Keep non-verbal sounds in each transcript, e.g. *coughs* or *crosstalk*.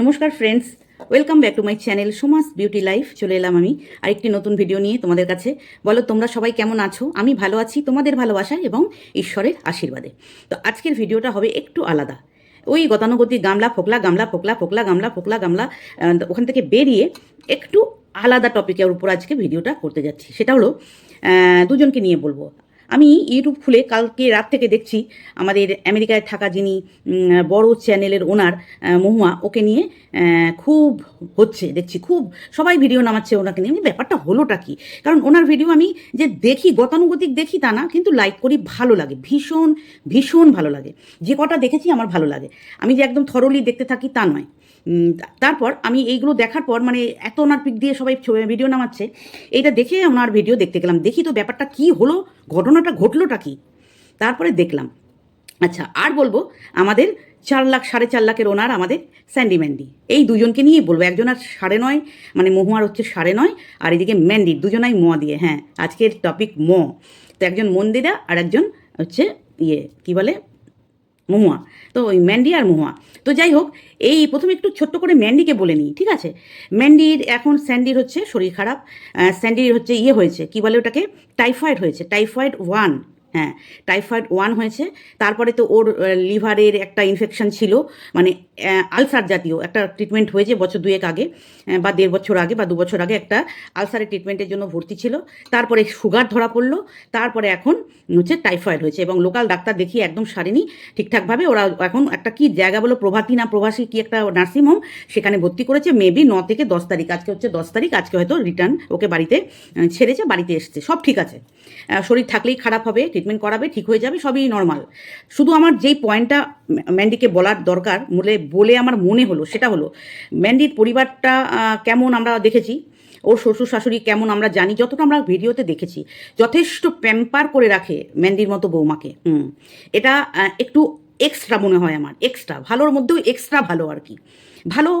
নমস্কার friends welcome back to my channel Suma's beauty life চলে এলাম আমি আরেকটি নতুন ভিডিও নিয়ে তোমাদের কাছে। বলো, তোমরা সবাই কেমন আছো? আমি ভালো আছি, তোমাদের ভালোবাসা এবং ঈশ্বরের আশীর্বাদে। তো আজকের ভিডিওটা হবে একটু আলাদা। ওই গতানুগতিক গামলা, ফোকলা গামলা, ফোকলা ফোকলা, গামলা ফোকলা, গামলা ওখান থেকে বেরিয়ে একটু আলাদা টপিকের উপর আজকে ভিডিওটা করতে যাচ্ছি। সেটা হলো দুজনকে নিয়ে বলব। আমি ইউটিউব খুলে কালকে রাত থেকে দেখছি আমাদের আমেরিকায় থাকা যিনি বড় চ্যানেলের ওনার মহুয়া, ওকে নিয়ে খুব হচ্ছে, দেখছি, খুব সবাই ভিডিও নামাচ্ছে ওনাকে নিয়ে। ব্যাপারটা হলোটা কি? কারণ ওনার ভিডিও আমি যে দেখি, গতানুগতিক দেখি তা না, কিন্তু লাইক করি ভালো লাগে, ভীষণ ভীষণ ভালো লাগে। যে কটা দেখেছি আমার ভালো লাগে। আমি যে একদম থরলি দেখতে থাকি তা নয়। তারপর আমি এইগুলো দেখার পর মানে এত ওনার পিক দিয়ে সবাই ভিডিও নামাচ্ছে। এইটা দেখে ওনার ভিডিও দেখতে গেলাম। দেখি তো ব্যাপারটা কি হলো, ঘটনাটা ঘটলোটা কি? তারপরে দেখলাম। আচ্ছা আর বলব, আমাদের চার লাখ, সাড়ে চার লাখের ওনার আমাদের স্যান্ডি ম্যান্ডি। এই দুজনকে নিয়েই বলব, একজন আর সাড়ে নয় মানে মহুয়ার হচ্ছে সাড়ে নয়, আর এদিকে ম্যান্ডি, দুজনাই ম দিয়ে হ্যাঁ আজকের টপিক ম। তো একজন মন্দিরা আর একজন হচ্ছে ইয়ে কি বলে? মহুয়া। তো ওই ম্যান্ডি আর মহুয়া। তো যাই হোক, এই প্রথমে একটু ছোট্ট করে ম্যান্ডিকে বলে নিই, ঠিক আছে? ম্যান্ডির এখন স্যান্ডির হচ্ছে শরীর খারাপ স্যান্ডির হচ্ছে ইয়ে হয়েছে, কি বলে ওটাকে? টাইফয়েড হয়েছে, টাইফয়েড ওয়ান। হ্যাঁ টাইফয়েড ওয়ান হয়েছে। তারপরে তো ওর লিভারের একটা ইনফেকশন ছিল মানে আলসার জাতীয় একটা ট্রিটমেন্ট হয়েছে বছর দুয়েক আগে বা দেড় বছর আগে বা দু বছর আগে একটা আলসারের ট্রিটমেন্টের জন্য ভর্তি ছিল। তারপরে সুগার ধরা পড়ল, তারপরে এখন হচ্ছে টাইফয়েড হয়েছে এবং লোকাল ডাক্তার দেখিয়ে একদম সারেনি। ঠিকঠাকভাবে ওরা এখন একটা কি জায়গা বলো, প্রভাতী না প্রভাসী কি একটা নার্সিংহোম সেখানে ভর্তি করেছে মেবি ন থেকে দশ তারিখ, আজকে হচ্ছে দশ তারিখ, আজকে হয়তো রিটার্ন ওকে বাড়িতে ছেড়েছে, বাড়িতে এসছে, সব ঠিক আছে। শরীর থাকলেই খারাপ হবে ট্রিটমেন্ট করাবে, ঠিক হয়ে যাবে, সবই নর্মাল শুধু আমার যেই পয়েন্টটা ম্যান্ডিকে বলার দরকার, বলে বলে আমার মনে হলো, সেটা হলো ম্যান্ডির পরিবারটা কেমন আমরা দেখেছি, ওর শ্বশুর শাশুড়ি কেমন আমরা জানি, যতটা আমরা ভিডিওতে দেখেছি, যথেষ্ট প্যাম্পার করে রাখে ম্যান্ডির মতো বৌমাকে। হুম। এটা একটু এক্সট্রা মনে হয় আমার এক্সট্রা ভালোর মধ্যেও এক্সট্রা ভালো আর কি। ভালো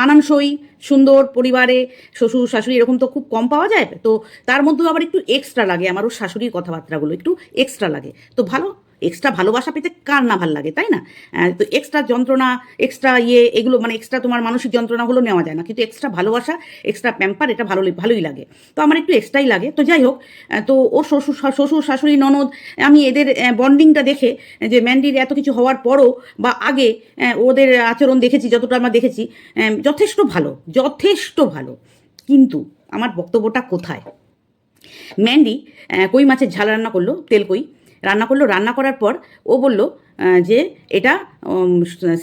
মানানসই, সুন্দর পরিবারে, শ্বশুর, শাশুড়ি এরকম তো খুব কম পাওয়া যায়, তো তার মধ্যেও আবার একটু এক্সট্রা লাগে আমার ওর শাশুড়ির কথাবার্তাগুলো একটু এক্সট্রা লাগে। তো ভালো এক্সট্রা ভালোবাসা পেতে কার না ভালো লাগে, তাই না? তো এক্সট্রা যন্ত্রণা এক্সট্রা ইয়ে এগুলো মানে এক্সট্রা তোমার মানসিক যন্ত্রণাগুলো নেওয়া যায় না। কিন্তু এক্সট্রা ভালোবাসা এক্সট্রা প্যাম্পার এটা ভালো ভালোই লাগে। তো আমার একটু এক্সট্রাই লাগে। তো যাই হোক তো ওর শ্বশুর শ্বশুর, শাশুড়ি, ননদ, আমি এদের বন্ডিংটা দেখে, যে ম্যান্ডির এত কিছু হওয়ার পরও বা আগে ওদের আচরণ দেখেছি, যতটা আমরা দেখেছি যথেষ্ট ভালো যথেষ্ট ভালো। কিন্তু আমার বক্তব্যটা কোথায়? ম্যান্ডি কই মাছের ঝাল রান্না করল? তেল কই? রান্না করল, রান্না করার পর ও বলল যে এটা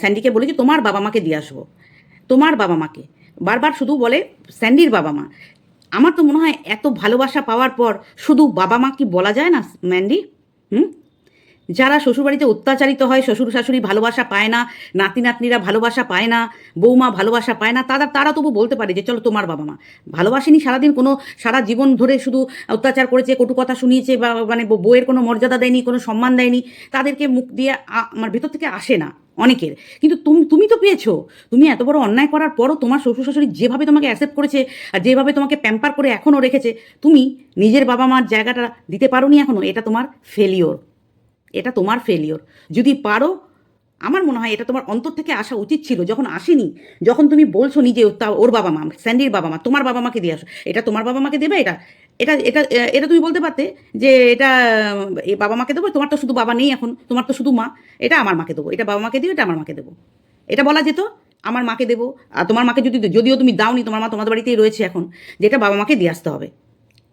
স্যান্ডিকে বলে যে তোমার বাবা মাকে দিয়ে আসব। তোমার বাবা মাকে। বারবার শুধু বলে স্যান্ডির বাবা মা। আমার তো মনে হয় এত ভালোবাসা পাওয়ার পর শুধু বাবা মা কি বলা যায় না ম্যান্ডি হুম? যারা শ্বশুরবাড়িতে অত্যাচারিত হয়, শ্বশুর শাশুড়ি ভালোবাসা পায় না, নাতি নাতনিরা ভালোবাসা পায় না, বৌমা ভালোবাসা পায় না, তারা তারা তবু বলতে পারে যে, চলো তোমার বাবা মা। ভালোবাসেনি সারাদিন কোনো, সারা জীবন ধরে শুধু অত্যাচার করেছে, কটু কথা শুনিয়েছে বা মানে বউয়ের কোনো মর্যাদা দেয়নি, কোনো সম্মান দেয়নি, তাদেরকে মুখ দিয়ে আমার ভেতর থেকে আসে না অনেকের। কিন্তু তুমি তুমি তো পেয়েছ। তুমি এত বড় অন্যায় করার পরও তোমার শ্বশুর শাশুড়ি যেভাবে তোমাকে অ্যাকসেপ্ট করেছে আর যেভাবে তোমাকে প্যাম্পার করে এখনও রেখেছে, তুমি নিজের বাবা মার জায়গাটা দিতে পারোনি এখনও, এটা তোমার ফেলিওর এটা তোমার ফেলিওর যদি পারো, আমার মনে হয় এটা তোমার অন্তর থেকে আসা উচিত ছিল। যখন আসেনি, যখন তুমি বলছো নিজে, তা ওর বাবা মা স্যান্ডির বাবা মা, তোমার বাবা মাকে দিয়ে আসো। এটা তোমার বাবা মাকে দেবে? এটা এটা এটা এটা তুমি বলতে পারতে যে এটা এই বাবা মাকে দেবো? তোমার তো শুধু বাবা নেই এখন, তোমার তো শুধু মা। এটা আমার মাকে দেবো। এটা বাবা মাকে দিও, এটা আমার মাকে দেবো। এটা বলা যেত, আমার মাকে দেবো। আর তোমার মাকে যদি, যদিও তুমি দাওনি, তোমার মা তোমাদের বাড়িতেই রয়েছে এখন, যেটা বাবা মাকে দিয়ে আসতে হবে।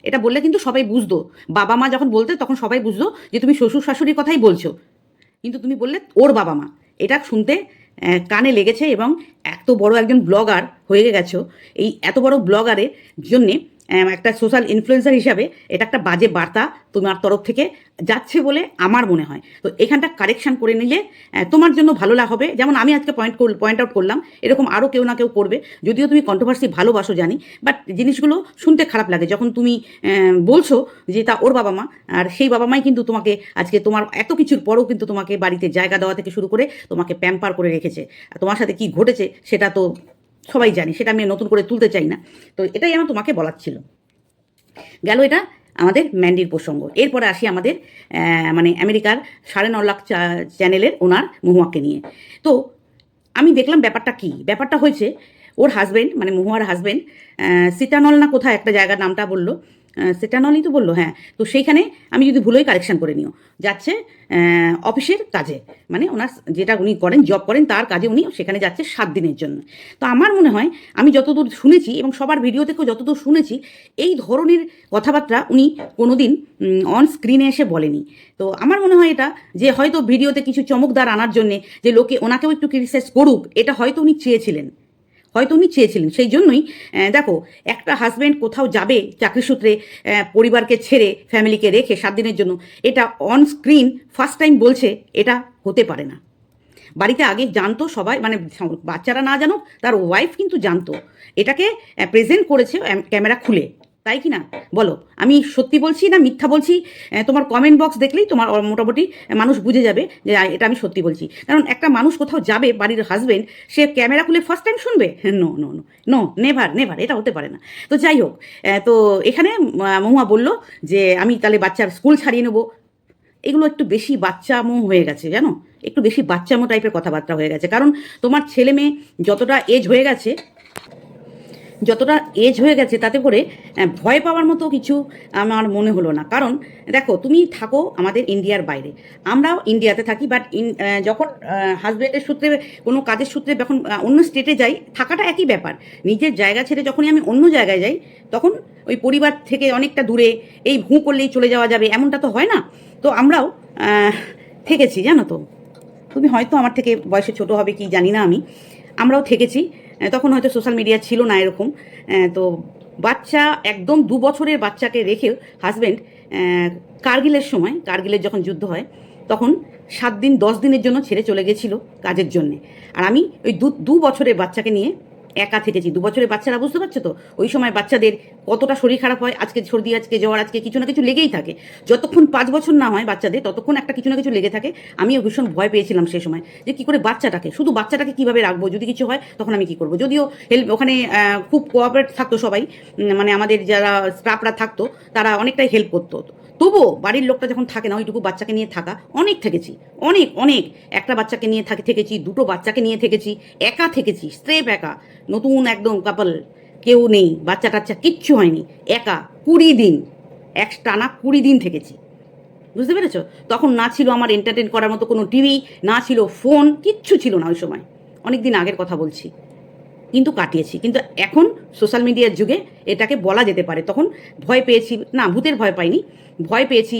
এটা বললে কিন্তু সবাই বুঝতো। বাবা মা যখন বলতে তখন সবাই বুঝতো যে তুমি শ্বশুর শাশুড়ির কথাই বলছো। কিন্তু তুমি বললে ওর বাবা মা। এটা শুনতে কানে লেগেছে এবং এত বড় একজন ব্লগার হয়ে গেছো। এই এত বড় ব্লগারের জন্যে একটা সোশ্যাল ইনফ্লুয়েন্সার হিসাবে এটা একটা বাজে বার্তা তোমার তরফ থেকে যাচ্ছে বলে আমার মনে হয়। তো এখানটা কারেকশান করে নিলে তোমার জন্য ভালো লাভ হবে। যেমন আমি আজকে পয়েন্ট পয়েন্ট আউট করলাম, এরকম আরও কেউ না কেউ করবে। যদিও তুমি কন্ট্রোভার্সি ভালোবাসো, জানি বাট জিনিসগুলো শুনতে খারাপ লাগে। যখন তুমি বলছো যে তা ওর বাবা মা, আর সেই বাবা মাই কিন্তু তোমাকে আজকে তোমার এত কিছুর পরেও কিন্তু তোমাকে বাড়িতে জায়গা দেওয়া থেকে শুরু করে তোমাকে প্যাম্পার করে রেখেছে। তোমার সাথে কি ঘটেছে সেটা তো সবাই জানি, সেটা আমি নতুন করে তুলতে চাই না। তো এটাই আমার তোমাকে বলার ছিল। গেল এটা আমাদের ম্যান্ডির প্রসঙ্গ। এরপরে আসি আমাদের মানে আমেরিকার সাড়ে ন লাখ চ্যানেলের ওনার মহুয়াকে নিয়ে। তো আমি দেখলাম ব্যাপারটা কি? ব্যাপারটা হয়েছে, ওর হাজবেন্ড মানে মহুয়ার হাজবেন্ড সিটানল না কোথায় একটা জায়গার নামটা বলল সিটানলই তো বলল হ্যাঁ। তো সেইখানে আমি যদি ভুলোই কারেকশন করে নিও। যাচ্ছে অফিসের কাজে। মানে ওনার যেটা উনি করেন জব করেন, তার কাজে উনি সেখানে যাচ্ছে সাত দিনের জন্য। তো আমার মনে হয়, আমি যতদূর শুনেছি এবং সবার ভিডিও থেকেও যতদূর শুনেছি, এই ধরনের কথাবার্তা উনি কোনোদিন অন স্ক্রিনে এসে বলেনি। তো আমার মনে হয় এটা, যে হয়তো ভিডিওতে কিছু চমকদার আনার জন্যে, যে লোকে ওনাকেও একটু ক্রিটিসাইজ করুক, এটা হয়তো উনি চেয়েছিলেন। হয়তো উনি চেয়েছিলেন। সেই জন্যই দেখো, একটা হাজব্যান্ড কোথাও যাবে চাকরি সূত্রে পরিবারকে ছেড়ে ফ্যামিলিকে রেখে সাত দিনের জন্য, এটা অন স্ক্রিন ফার্স্ট টাইম বলছে, এটা হতে পারে না। বাড়িতে আগে জানতো সবাই মানে বাচ্চারা না জানো তার ওয়াইফ কিন্তু জানতো। এটাকে প্রেজেন্ট করেছে ক্যামেরা খুলে। তাই কি না? বলো, আমি সত্যি বলছি না মিথ্যা বলছি? তোমার কমেন্ট বক্স দেখলেই তোমার মোটামুটি মানুষ বুঝে যাবে যে এটা আমি সত্যি বলছি। কারণ একটা মানুষ কোথাও যাবে বাড়ির হাজবেন্ড সে ক্যামেরা খুলে ফার্স্ট টাইম শুনবে? No no no no never never এটা হতে পারে না। তো যাই হোক তো এখানে মহুয়া বলল যে, আমি তাহলে বাচ্চার স্কুল ছাড়িয়ে নেব। এগুলো একটু বেশি বাচ্চা বাচ্চামো হয়ে গেছে, জানো? একটু বেশি বাচ্চামো টাইপের কথাবার্তা হয়ে গেছে। কারণ তোমার ছেলে মেয়ে যতটা এজ হয়ে গেছে যতটা এজ হয়ে গেছে তাতে করে ভয় পাওয়ার মতো কিছু আমার মনে হলো না। কারণ দেখো, তুমি থাকো আমাদের ইন্ডিয়ার বাইরে। আমরাও ইন্ডিয়াতে থাকি বাট যখন হাজব্যান্ডের সূত্রে, কোনো কাজের সূত্রে যখন অন্য স্টেটে যাই, থাকাটা একই ব্যাপার। নিজের জায়গা ছেড়ে যখনই আমি অন্য জায়গায় যাই, তখন ওই পরিবার থেকে অনেকটা দূরে এই ভুঁ করলেই চলে যাওয়া যাবে, এমনটা তো হয় না। তো আমরাও থেকেছি, জানো তো। তুমি হয়তো আমার থেকে বয়সে ছোট হবে, কি জানি না আমি। আমরাও থেকেছি। তখন হয়তো সোশ্যাল মিডিয়া ছিল না এরকম। তো বাচ্চা একদম দু বছরের বাচ্চাকে রেখে হাজব্যান্ড কার্গিলের সময়, কার্গিলের যখন যুদ্ধ হয়, তখন সাত দিন, দশ দিনের জন্য ছেড়ে চলে গেছিল কাজের জন্যে। আর আমি ওই দু দু বছরের বাচ্চাকে নিয়ে একা থেকেছি। দু বছরের বাচ্চারা, বুঝতে পারছ তো? ওই সময় বাচ্চাদের কতটা শরীর খারাপ হয়, আজকে সর্দি, আজকে জ্বর, আজকে কিছু না কিছু লেগেই থাকে। যতক্ষণ পাঁচ বছর না হয় বাচ্চাদের, ততক্ষণ একটা কিছু না কিছু লেগে থাকে। আমিও ভীষণ ভয় পেয়েছিলাম সে সময় যে কি করে বাচ্চাটাকে, শুধু বাচ্চাটাকে কীভাবে রাখব? যদি কিছু হয়, তখন আমি কি করব? যদিও হেল্প ওখানে খুব কোঅপারেট থাকতো সবাই। মানে আমাদের যারা স্টাফরা থাকতো, তারা অনেকটাই হেল্প করতো। তবুও বাড়ির লোকটা যখন থাকে না, ওইটুকু বাচ্চাকে নিয়ে থাকা, অনেক থেকেছি, অনেক অনেক। একটা বাচ্চাকে নিয়ে থাকে, থেকেছি, দুটো বাচ্চাকে নিয়ে থেকেছি, একা থেকেছি স্ট্রেপ একা। নতুন একদম কাপল কেউ নেই, বাচ্চা টাচ্চা কিচ্ছু হয়নি, একা, কুড়ি দিন, এক টানা কুড়ি দিন থেকেছি। বুঝতে পেরেছ? তখন না ছিল আমার এন্টারটেন করার মতো কোনো টিভি না ছিল ফোন কিচ্ছু ছিল না ওই সময়। অনেক দিন আগের কথা বলছি। কিন্তু কাটিয়েছি। কিন্তু এখন সোশ্যাল মিডিয়ার যুগে এটাকে বলা যেতে পারে। তখন ভয় পেয়েছি। না, ভূতের ভয় পাইনি। ভয় পেয়েছি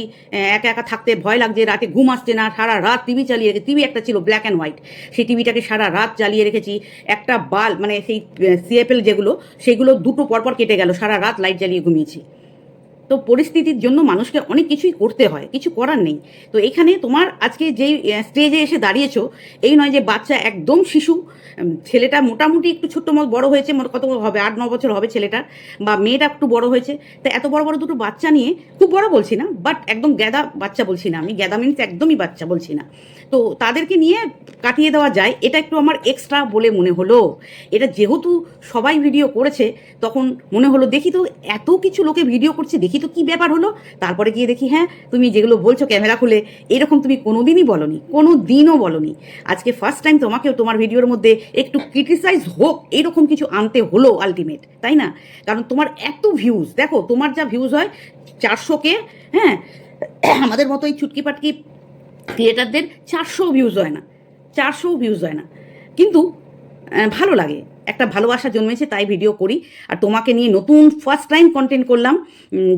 একা একা থাকতে ভয় লাগছে। রাতে ঘুম আসছে না। সারা রাত টিভি চালিয়ে রেখে টিভি একটা ছিল ব্ল্যাক অ্যান্ড হোয়াইট সেই টিভিটাকে সারা রাত চালিয়ে রেখেছি। একটা বাল মানে সেই সিএফএল যেগুলো, সেগুলো দুটো পরপর কেটে গেল। সারা রাত লাইট জ্বালিয়ে ঘুমিয়েছি। তো পরিস্থিতির জন্য মানুষকে অনেক কিছুই করতে হয়, কিছু করার নেই। তো এখানে তোমার আজকে যেই স্টেজে এসে দাঁড়িয়েছো, এই নয় যে বাচ্চা একদম শিশু ছেলেটা মোটামুটি একটু ছোট্ট মত বড় হয়েছে কত হবে, আট, ন বছর হবে ছেলেটার, বা মেয়েটা একটু বড় হয়েছে। তা এত বড় বড় দুটো বাচ্চা নিয়ে খুব বড় বলছি না বাট একদম গ্যাদা বাচ্চা বলছি না আমি, গ্যাদা মিনস একদমই বাচ্চা বলছি না। তো তাদেরকে নিয়ে কাটিয়ে দেওয়া যায়, এটা একটু আমার এক্সট্রা বলে মনে হলো। এটা যেহেতু সবাই ভিডিও করেছে, তখন মনে হলো, দেখি তো, এত কিছু লোকে ভিডিও করছে, দেখি তো কি ব্যাপার হলো? তারপরে গিয়ে দেখি হ্যাঁ তুমি যেগুলো বলছো ক্যামেরা খুলে, এরকম তুমি কোনোদিনই বলনি কোনো দিনও বলনি। আজকে ফার্স্ট টাইম তোমাকেও তোমার ভিডিওর মধ্যে একটু ক্রিটিসাইজ হোক, এরকম কিছু আনতে হলো আলটিমেট তাই না? কারণ তোমার এত ভিউজ দেখো, তোমার যা ভিউজ হয় চারশোকে হ্যাঁ আমাদের মতো এই চুটকি পাটকি ক্রিয়েটারদের চারশো ভিউজ হয় না, চারশো ভিউজ হয় না। কিন্তু ভালো লাগে। একটা ভালোবাসা জন্মেছে, তাই ভিডিও করি। আর তোমাকে নিয়ে নতুন ফার্স্ট টাইম কন্টেন্ট করলাম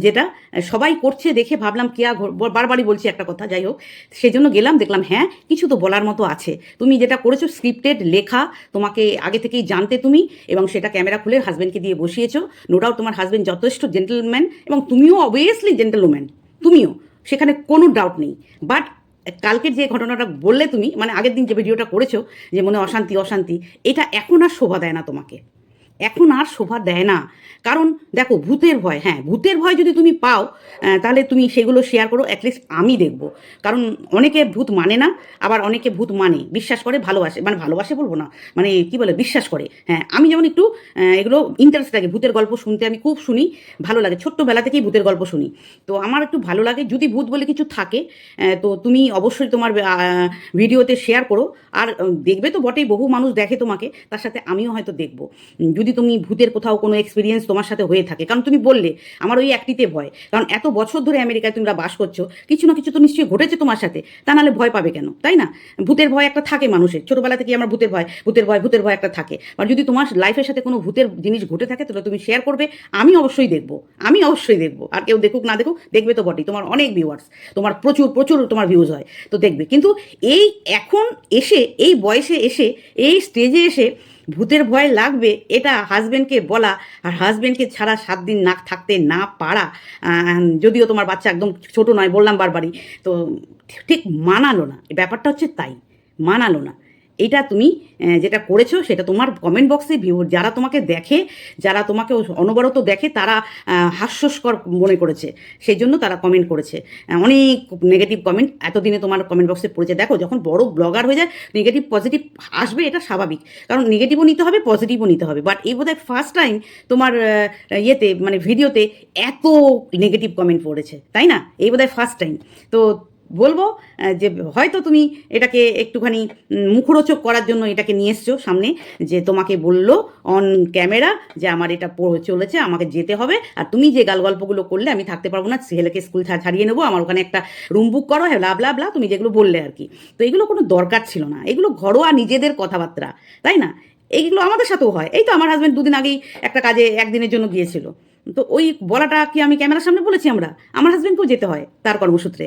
যেটা সবাই করছে দেখে ভাবলাম কেয়া বারবারই বলছি একটা কথা, যাই হোক। সেজন্য গেলাম, দেখলাম হ্যাঁ কিছু তো বলার মতো আছে। তুমি যেটা করেছ স্ক্রিপ্টেড লেখা, তোমাকে আগে থেকেই জানতে তুমি, এবং সেটা ক্যামেরা খুলে হাজব্যান্ডকে দিয়ে বসিয়েছো। নো ডাউট তোমার হাজব্যান্ড যথেষ্ট জেন্টেলম্যান এবং তুমিও অবভিয়াসলি জেন্টেলম্যান তুমিও। সেখানে কোনো ডাউট নেই। বাট কালকের যে ঘটনাটা বললে তুমি মানে আগের দিন যে ভিডিওটা করেছ, যে মনে অশান্তি অশান্তি, এটা এখন আর শোভা দেয় না তোমাকে। এখন আর শোভা দেয় না। কারণ দেখো, ভূতের ভয় হ্যাঁ ভূতের ভয় যদি তুমি পাও তাহলে তুমি সেগুলো শেয়ার করো অ্যাটলিস্ট আমি দেখব। কারণ অনেকে ভূত মানে না, আবার অনেকে ভূত মানে। বিশ্বাস করে, ভালোবাসে মানে ভালোবাসে বলব না মানে কি বলে, বিশ্বাস করে। হ্যাঁ আমি যেমন একটু এগুলো ইন্টারেস্ট লাগে ভূতের গল্প শুনতে আমি খুব শুনি, ভালো লাগে। ছোট্টবেলা থেকেই ভূতের গল্প শুনি। তো আমার একটু ভালো লাগে, যদি ভূত বলে কিছু থাকে তো তুমি অবশ্যই তোমার ভিডিওতে শেয়ার করো। আর দেখবে তো বটেই, বহু মানুষ দেখে তোমাকে, তার সাথে আমিও হয়তো দেখব। যদি তুমি ভূতের কোথাও কোনো এক্সপিরিয়েন্স তোমার সাথে হয়ে থাকে। কারণ তুমি বললে, আমার ওই একটিতে ভয়। কারণ এত বছর ধরে আমেরিকায় তোমরা বাস করছ, কিছু না কিছু তো নিশ্চয়ই ঘটেছে তোমার সাথে, তা নাহলে ভয় পাবে কেন, তাই না? ভূতের ভয় একটা থাকে মানুষের, ছোটবেলা থেকে আমার ভূতের ভয় ভূতের ভয় ভূতের ভয় একটা থাকে। আর যদি তোমার লাইফের সাথে কোনো ভূতের জিনিস ঘটে থাকে, তাহলে তুমি শেয়ার করবে, আমি অবশ্যই দেখব, আমি অবশ্যই দেখব। আর কেউ দেখুক, না দেখুক, দেখবে তো বটেই, তোমার অনেক ভিউয়ার্স তোমার প্রচুর প্রচুর তোমার ভিউজ হয়, তো দেখবে। কিন্তু এই এখন এসে, এই বয়সে এসে, এই স্টেজে এসে ভূতের ভয় লাগবে, এটা হাজবেন্ডকে বলা আর হাজব্যান্ডকে ছাড়া সাত দিন না থাকতে না পারা যদিও তোমার বাচ্চা একদম ছোট নয়, বললাম বারবারই, তো ঠিক মানালো না। ব্যাপারটা হচ্ছে তাই, মানালো না। এটা তুমি যেটা করেছ সেটা তোমার কমেন্ট বক্সে যারা তোমাকে দেখে, যারা তোমাকে অনবরত দেখে, তারা হাস্যস্কর মনে করেছে। সেই জন্য তারা কমেন্ট করেছে। অনেক নেগেটিভ কমেন্ট এতদিনে তোমার কমেন্ট বক্সে পড়েছে। দেখো, যখন বড় ব্লগার হয়ে যায় নেগেটিভ পজিটিভ আসবে, এটা স্বাভাবিক। কারণ নেগেটিভও নিতে হবে পজিটিভও নিতে হবে। বাট এই বোধহয় ফার্স্ট টাইম তোমার ইয়েতে মানে ভিডিওতে এত নেগেটিভ কমেন্ট পড়েছে। তাই না? এই বোধহয় ফার্স্ট টাইম তো বলব যে হয়তো তুমি এটাকে একটুখানি মুখরোচক করার জন্য এটাকে নিয়ে এসছো সামনে, যে তোমাকে বলল অন ক্যামেরা যে আমার এটা চলেছে, আমাকে যেতে হবে, আর তুমি যে গাল গল্পগুলো করলে আমি থাকতে পারব না, ছেলেকে স্কুল ছাড়িয়ে নেব, আমার ওখানে একটা রুম বুক করো হ্যাঁ লাভ লাভ লাভ তুমি যেগুলো বললে আর কি। তো এগুলো কোনো দরকার ছিল না, এগুলো ঘরোয়া নিজেদের কথাবার্তা, তাই না? এইগুলো আমাদের সাথেও হয়, এই তো আমার হাজব্যান্ড দুদিন আগেই একটা কাজে একদিনের জন্য গিয়েছিল। তো ওই বলাটা কি আমি ক্যামেরার সামনে বলেছি আমরা? আমার হাজব্যান্ডকেও যেতে হয় তার কর্মসূত্রে।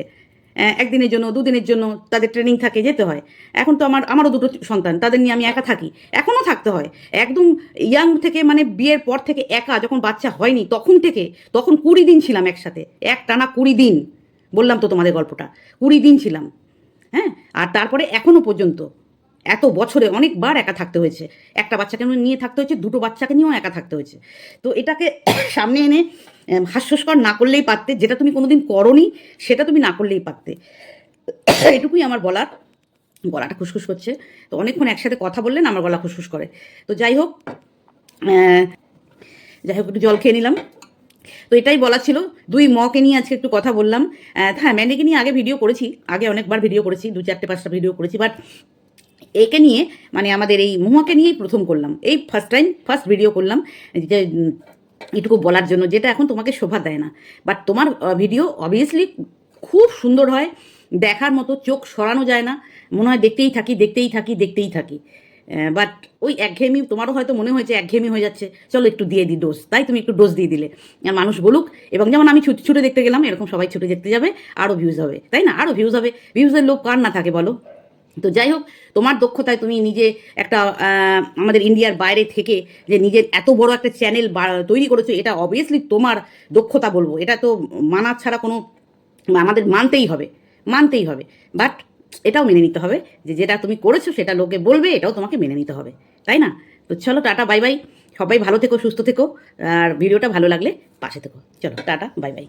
একদিনের জন্য, দুদিনের জন্য তাদের ট্রেনিং থাকে, যেতে হয়। এখন তো আমার, আমারও দুটো সন্তান, তাদের নিয়ে আমি একা থাকি। এখনও থাকতে হয়। একদম ইয়াং থেকে মানে বিয়ের পর থেকে একা যখন বাচ্চা হয়নি, তখন থেকে, তখন কুড়ি দিন ছিলাম একসাথে। এক টানা কুড়ি দিন। বললাম তো তোমাদের গল্পটা, কুড়ি দিন ছিলাম। হ্যাঁ? আর তারপরে এখনও পর্যন্ত এত বছরে অনেকবার একা থাকতে হয়েছে। একটা বাচ্চাকে নিয়ে থাকতে হয়েছে, দুটো বাচ্চাকে নিয়েও একা থাকতে হয়েছে। তো এটাকে *coughs* সামনে এনে হাস্যস্কর না করলেই পারতে, যেটা তুমি কোনোদিন করনি, সেটা তুমি না করলেই পারতে। *coughs* এটুকুই আমার বলার। গলাটা খুসখুস করছে। তো অনেকক্ষণ একসাথে কথা বললেন, আমার গলা খুসখুস করে। তো যাই হোক যাই হোক, একটু জল খেয়ে নিলাম। তো এটাই বলা ছিল। দুই মকে নিয়ে আজকে একটু কথা বললাম। হ্যাঁ ম্যান্ডিকে নিয়ে আগে ভিডিও করেছি। আগে অনেকবার ভিডিও করেছি, দু চারটে, পাঁচটা ভিডিও করেছি। বাট একে নিয়ে মানে আমাদের এই মহুয়াকে নিয়েই প্রথম করলাম। এই ফার্স্ট টাইম ফার্স্ট ভিডিও করলাম, যে এটুকু বলার জন্য, যেটা এখন তোমাকে শোভা দেয় না। বাট তোমার ভিডিও অবভিয়াসলি খুব সুন্দর হয়, দেখার মতো চোখ সরানো যায় না, মনে হয় দেখতেই থাকি দেখতেই থাকি দেখতেই থাকি। বাট ওই একঘেয়েমি, তোমারও হয়তো মনে হয়েছে একঘেয়েমি হয়ে যাচ্ছে। চলো একটু দিয়ে দিই ডোজ তাই তুমি একটু ডোজ দিয়ে দিলে। আর মানুষ বলুক, এবং যেমন আমি ছুটে ছুটে দেখতে গেলাম, এরকম সবাই ছুটে দেখতে যাবে আরও ভিউজ হবে, তাই না? আরও ভিউজ হবে। ভিউজের লোক কার না থাকে বলো? তো যাই হোক তোমার দক্ষতায় তুমি নিজে একটা আমাদের ইন্ডিয়ার বাইরে থেকে যে নিজের এত বড় একটা চ্যানেল তৈরি করেছ, এটা অবভিয়াসলি তোমার দক্ষতা বলব। এটা তো মানা ছাড়া কোনো, আমাদের মানতেই হবে মানতেই হবে। বাট এটাও মেনে নিতে হবে যে যেটা তুমি করেছ, সেটা লোকে বলবে, এটাও তোমাকে মেনে নিতে হবে। তাই না? তো চলো, টাটা, বাই বাই। সবাই ভালো থেকো, সুস্থ থেকো। আর ভিডিওটা ভালো লাগলে পাশে থেকো। চলো, টাটা, বাই বাই।